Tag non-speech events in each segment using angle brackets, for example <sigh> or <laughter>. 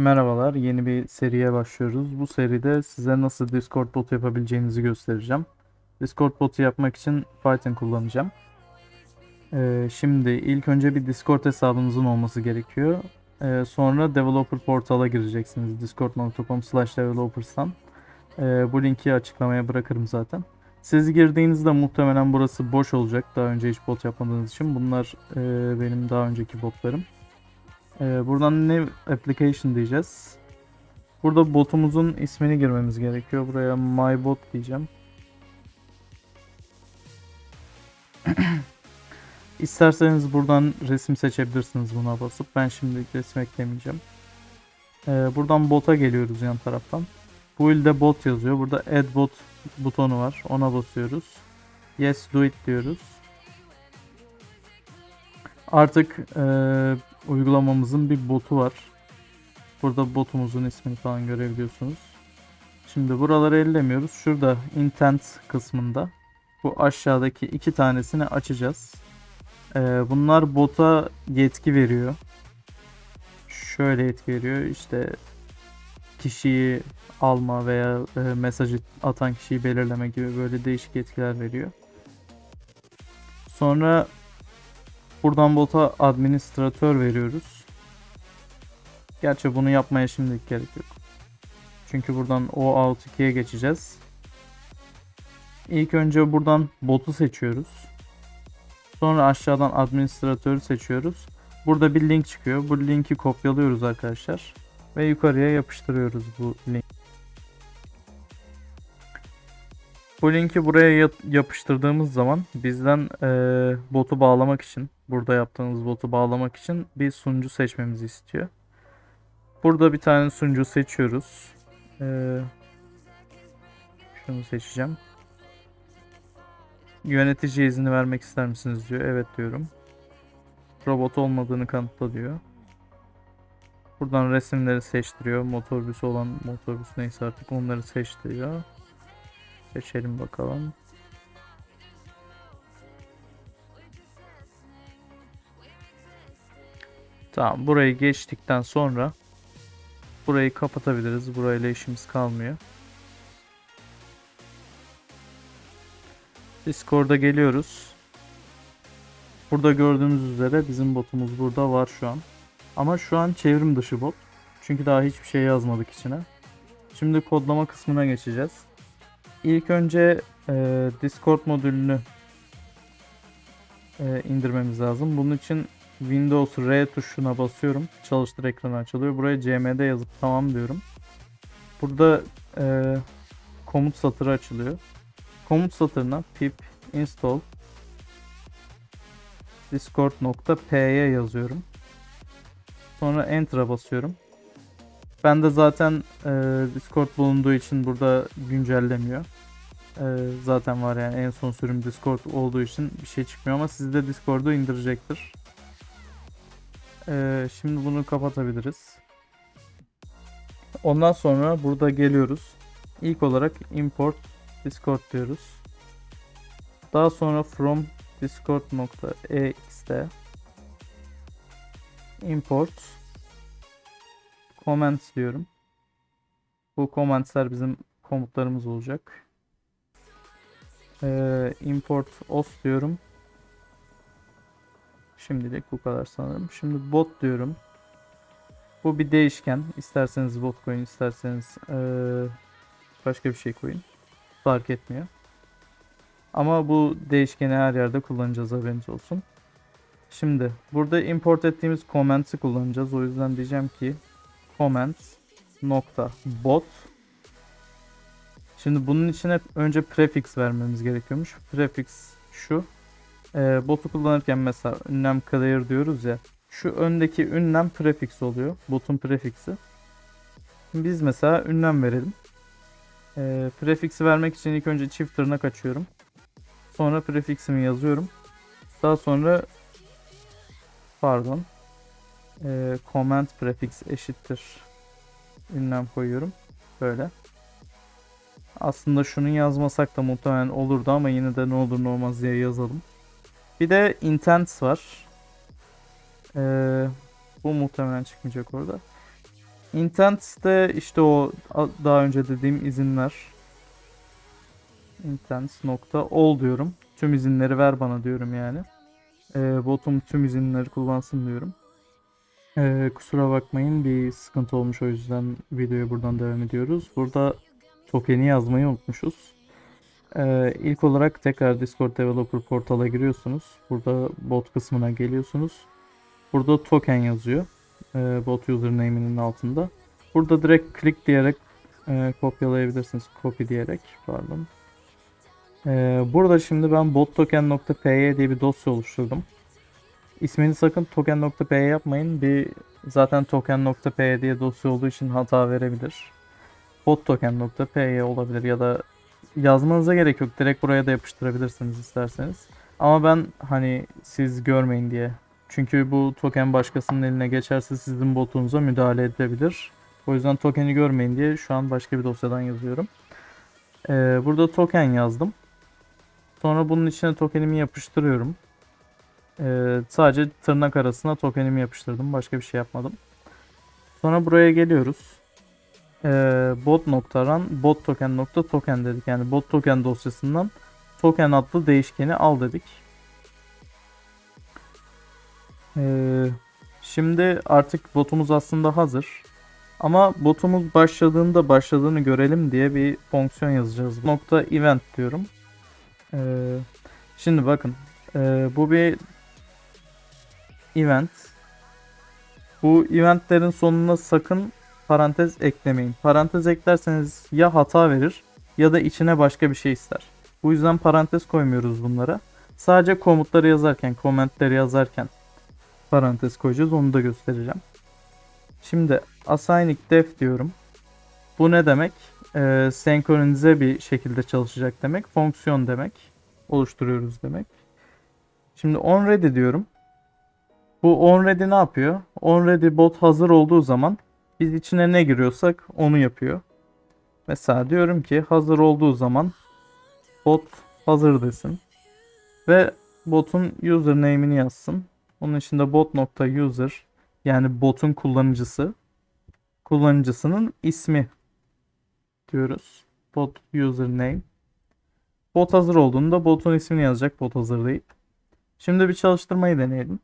Merhabalar, yeni bir seriye başlıyoruz. Bu seride size nasıl Discord botu yapabileceğinizi göstereceğim. Discord botu yapmak için Python kullanacağım. Ee, şimdi ilk önce bir Discord hesabınızın olması gerekiyor. Ee, sonra Developer Portal'a gireceksiniz. discord.com slash developers'tan. Ee, bu linki açıklamaya bırakırım zaten. Siz girdiğinizde muhtemelen burası boş olacak. Daha önce hiç bot yapmadığınız için. Bunlar e, benim daha önceki botlarım. Ee, buradan New Application diyeceğiz. Burada botumuzun ismini girmemiz gerekiyor. Buraya MyBot diyeceğim. <clears throat> İsterseniz buradan resim seçebilirsiniz buna basıp. Ben şimdi resim eklemeyeceğim. Ee, buradan bot'a geliyoruz yan taraftan. Bu ilde bot yazıyor. Burada add bot butonu var. Ona basıyoruz. Yes do it diyoruz. Artık eee, uygulamamızın bir botu var. Burada botumuzun ismini falan görebiliyorsunuz. Şimdi buraları ellemiyoruz. Şurada intent kısmında bu aşağıdaki iki tanesini açacağız. Eee, bunlar bota yetki veriyor. Şöyle yetki veriyor. İşte kişiyi alma veya e, mesajı atan kişiyi belirleme gibi böyle değişik yetkiler veriyor. Sonra buradan bota administratör veriyoruz. Gerçi bunu yapmaya şimdilik gerek yok. Çünkü buradan OAuth2'ye geçeceğiz. İlk önce buradan botu seçiyoruz. Sonra aşağıdan administratörü seçiyoruz. Burada bir link çıkıyor. Bu linki kopyalıyoruz arkadaşlar. Ve yukarıya yapıştırıyoruz bu link. Bu linki buraya ya- yapıştırdığımız zaman bizden eee, botu bağlamak için, burada yaptığımız botu bağlamak için bir sunucu seçmemizi istiyor. Burada bir tane sunucu seçiyoruz. Eee, şunu seçeceğim. Yönetici izni vermek ister misiniz diyor. Evet diyorum. Robot olmadığını kanıtla diyor. Buradan resimleri seçtiriyor. Motorbüsü olan motorbüs neyse artık onları seçtiriyor. Seçelim bakalım. Tamam burayı geçtikten sonra burayı kapatabiliriz. Burayla işimiz kalmıyor. Discord'a geliyoruz. Burada gördüğünüz üzere bizim botumuz burada var şu an. Ama şu an çevrim dışı bot. Çünkü daha hiçbir şey yazmadık içine. Şimdi kodlama kısmına geçeceğiz. İlk önce e, Discord modülünü e, indirmemiz lazım. Bunun için Windows R tuşuna basıyorum. Çalıştır ekranı açılıyor. Buraya cmd yazıp tamam diyorum. Burada e, komut satırı açılıyor. Komut satırına pip install discord.p'ye yazıyorum. Sonra Enter'a basıyorum. Ben de zaten e, Discord bulunduğu için burada güncellemiyor. E, zaten var yani en son sürüm Discord olduğu için bir şey çıkmıyor ama sizde Discord'u indirecektir. E, şimdi bunu kapatabiliriz. Ondan sonra burada geliyoruz. İlk olarak import Discord diyoruz. Daha sonra from discord.ex'te import comments diyorum. Bu commentsler bizim komutlarımız olacak. Ee, import os diyorum. Şimdilik bu kadar sanırım. Şimdi bot diyorum. Bu bir değişken. İsterseniz bot koyun, isterseniz ee, başka bir şey koyun. Fark etmiyor. Ama bu değişkeni her yerde kullanacağız haberiniz olsun. Şimdi burada import ettiğimiz comment'i kullanacağız. O yüzden diyeceğim ki comment nokta bot Şimdi bunun için hep önce prefix vermemiz gerekiyormuş. Prefix şu. Ee, botu kullanırken mesela ünlem clear diyoruz ya. Şu öndeki ünlem prefix oluyor. Botun prefiksi. Biz mesela ünlem verelim. Ee, prefiksi vermek için ilk önce çift tırnak açıyorum. Sonra prefiximi yazıyorum. Daha sonra pardon e, comment prefix eşittir ünlem koyuyorum. Böyle. Aslında şunu yazmasak da muhtemelen olurdu ama yine de ne olur ne olmaz diye yazalım. Bir de intents var. Ee, bu muhtemelen çıkmayacak orada. Intents işte o daha önce dediğim izinler. Intents nokta all diyorum. Tüm izinleri ver bana diyorum yani. Ee, botum tüm izinleri kullansın diyorum. Ee, kusura bakmayın bir sıkıntı olmuş o yüzden videoya buradan devam ediyoruz. Burada token'i yazmayı unutmuşuz. Ee, ilk olarak tekrar Discord Developer portala giriyorsunuz. Burada bot kısmına geliyorsunuz. Burada token yazıyor. Ee, bot username'inin altında. Burada direkt click diyerek e, kopyalayabilirsiniz. Copy diyerek pardon. Ee, burada şimdi ben bottoken.py diye bir dosya oluşturdum. İsmini sakın token.py yapmayın. Bir zaten token.py diye dosya olduğu için hata verebilir. bottoken.py olabilir ya da yazmanıza gerek yok. Direkt buraya da yapıştırabilirsiniz isterseniz. Ama ben hani siz görmeyin diye. Çünkü bu token başkasının eline geçerse sizin botunuza müdahale edebilir. O yüzden tokeni görmeyin diye şu an başka bir dosyadan yazıyorum. Ee, burada token yazdım. Sonra bunun içine tokenimi yapıştırıyorum. Ee, sadece tırnak arasına tokenimi yapıştırdım. Başka bir şey yapmadım. Sonra buraya geliyoruz. Ee, bot noktaran bot token nokta token dedik. Yani bot token dosyasından token adlı değişkeni al dedik. Ee, şimdi artık botumuz aslında hazır. Ama botumuz başladığında başladığını görelim diye bir fonksiyon yazacağız. Nokta event diyorum. Ee, şimdi bakın. Ee, bu bir event. Bu eventlerin sonuna sakın parantez eklemeyin. Parantez eklerseniz ya hata verir ya da içine başka bir şey ister. Bu yüzden parantez koymuyoruz bunlara. Sadece komutları yazarken, komentleri yazarken parantez koyacağız. Onu da göstereceğim. Şimdi assigning def diyorum. Bu ne demek? Ee, senkronize bir şekilde çalışacak demek. Fonksiyon demek. Oluşturuyoruz demek. Şimdi onReady diyorum. Bu onReady ne yapıyor? OnReady bot hazır olduğu zaman biz içine ne giriyorsak onu yapıyor. Mesela diyorum ki hazır olduğu zaman bot hazır desin. Ve botun username'ini yazsın. Onun içinde bot.user yani botun kullanıcısı kullanıcısının ismi diyoruz. Bot username. Bot hazır olduğunda botun ismini yazacak bot hazır deyip. Şimdi bir çalıştırmayı deneyelim.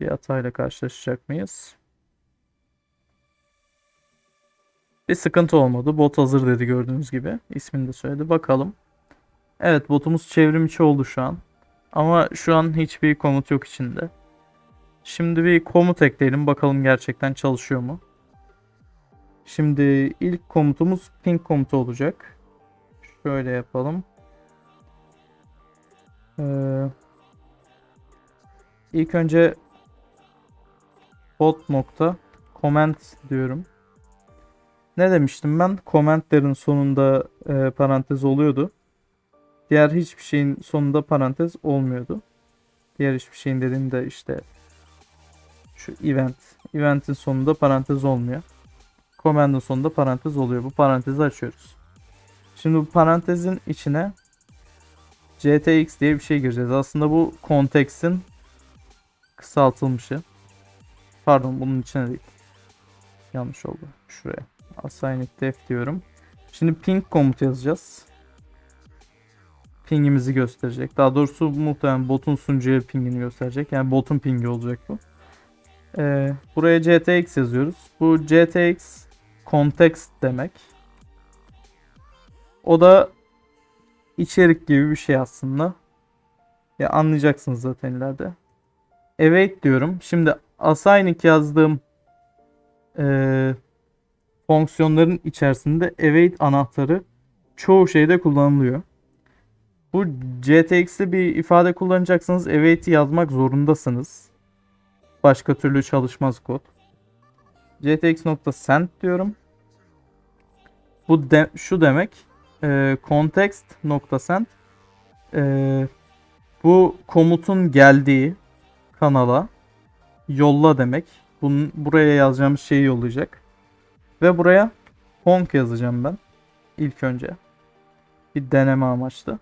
Bir hatayla karşılaşacak mıyız? Bir sıkıntı olmadı. Bot hazır dedi gördüğünüz gibi. İsmini de söyledi. Bakalım. Evet botumuz çevrim içi oldu şu an. Ama şu an hiçbir komut yok içinde. Şimdi bir komut ekleyelim. Bakalım gerçekten çalışıyor mu? Şimdi ilk komutumuz ping komutu olacak. Şöyle yapalım. Ee, ilk önce bot nokta comment diyorum. Ne demiştim ben? Commentlerin sonunda e, parantez oluyordu. Diğer hiçbir şeyin sonunda parantez olmuyordu. Diğer hiçbir şeyin dediğimde işte şu event. Event'in sonunda parantez olmuyor. Command'ın sonunda parantez oluyor. Bu parantezi açıyoruz. Şimdi bu parantezin içine JTX diye bir şey gireceğiz. Aslında bu context'in kısaltılmışı. Pardon bunun içine değil. Yanlış oldu. Şuraya. Assign it def diyorum. Şimdi ping komut yazacağız. Pingimizi gösterecek. Daha doğrusu muhtemelen botun sunucuya pingini gösterecek. Yani botun pingi olacak bu. Ee, buraya JTX yazıyoruz. Bu JTX context demek. O da içerik gibi bir şey aslında. Ya anlayacaksınız zaten ileride. Await diyorum. Şimdi assigning yazdığım eee fonksiyonların içerisinde await anahtarı çoğu şeyde kullanılıyor. Bu JTX'te bir ifade kullanacaksanız await'i yazmak zorundasınız. Başka türlü çalışmaz kod. JTX.send diyorum. Bu de, şu demek e, context.send e, bu komutun geldiği kanala yolla demek. Bunun, buraya yazacağımız şeyi yollayacak. Ve buraya honk yazacağım ben. İlk önce. Bir deneme amaçlı.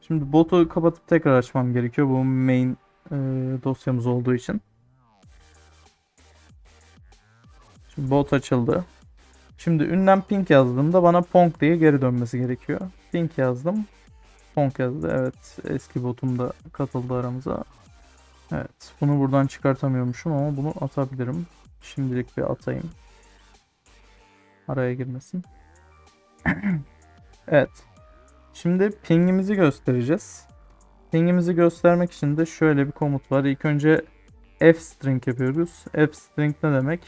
Şimdi botu kapatıp tekrar açmam gerekiyor. Bu main e, dosyamız olduğu için. Şimdi bot açıldı. Şimdi ünlem ping yazdığımda bana pong diye geri dönmesi gerekiyor. Ping yazdım. Pong yazdı. Evet. Eski botum da katıldı aramıza. Evet. Bunu buradan çıkartamıyormuşum ama bunu atabilirim. Şimdilik bir atayım. Araya girmesin. <clears throat> evet. Şimdi pingimizi göstereceğiz. Pingimizi göstermek için de şöyle bir komut var. İlk önce f string yapıyoruz. F string ne demek?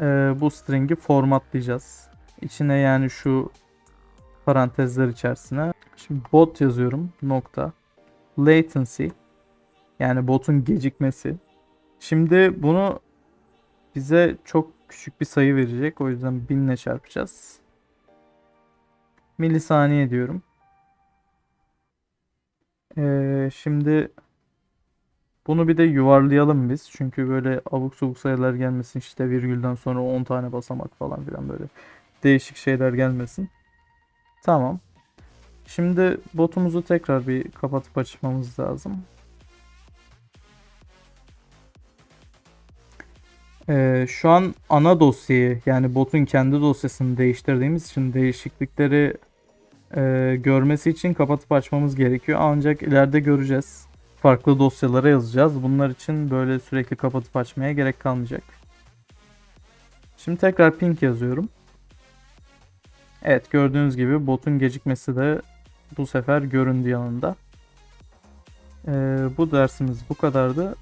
Ee, bu string'i formatlayacağız. İçine yani şu parantezler içerisine. Şimdi bot yazıyorum. Nokta. Latency. Yani botun gecikmesi. Şimdi bunu bize çok küçük bir sayı verecek. O yüzden 1000 ile çarpacağız. Milisaniye diyorum. Ee, şimdi bunu bir de yuvarlayalım biz. Çünkü böyle abuk subuk sayılar gelmesin. İşte virgülden sonra 10 tane basamak falan filan böyle değişik şeyler gelmesin. Tamam. Şimdi botumuzu tekrar bir kapatıp açmamız lazım. Ee, şu an ana dosyayı yani botun kendi dosyasını değiştirdiğimiz için değişiklikleri e, görmesi için kapatıp açmamız gerekiyor. Ancak ileride göreceğiz. Farklı dosyalara yazacağız. Bunlar için böyle sürekli kapatıp açmaya gerek kalmayacak. Şimdi tekrar ping yazıyorum. Evet gördüğünüz gibi botun gecikmesi de bu sefer göründü yanında. Ee, bu dersimiz bu kadardı.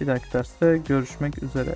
Bir dahaki derste görüşmek üzere.